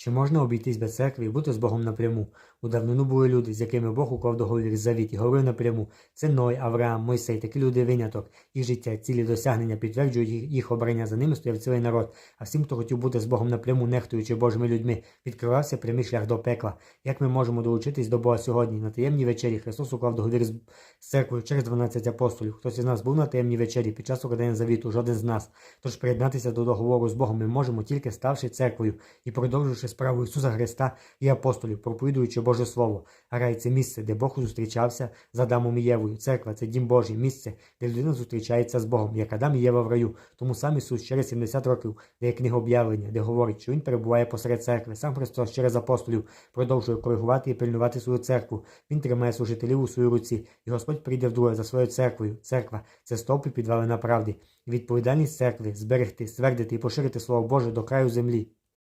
Чи можна обійтись без церкви і бути з Богом напряму? У давнину були люди, з якими Бог уклав договір завіт і говорив напряму. Це Ной, Авраам, Мойсей, такі люди виняток. Їх життя, цілі досягнення підтверджують їх, обрання. За ними стояв цілий народ. А всім, хто хотів бути з Богом напряму, нехтуючи Божими людьми, відкривався прямий шлях до пекла. Як ми можемо долучитись до Бога сьогодні? На таємній вечері Христос уклав договір з церквою через 12 апостолів. Хтось із нас був на таємній вечері під час укладення завіту, жоден з нас. Тож приєднатися до договору з Богом ми можемо тільки ставши церквою і продовживши справу Ісуса Христа і апостолів, проповідуючи Боже Слово. Рай це місце, де Бог зустрічався з Адамом і Євою. Церква це дім Божий, місце, де людина зустрічається з Богом, як Адам і Єва в раю. Тому сам Ісус через 70 років дає книгу об'явлення, де говорить, що Він перебуває посеред церкви. Сам Христос через апостолів продовжує коригувати і пильнувати свою церкву. Він тримає служителів у своїй руці, і Господь прийде вдруге за своєю церквою. Церква це стовп і підвалина правди. Відповідальність церкви зберегти, ствердити і поширити Слово Боже до краю землі.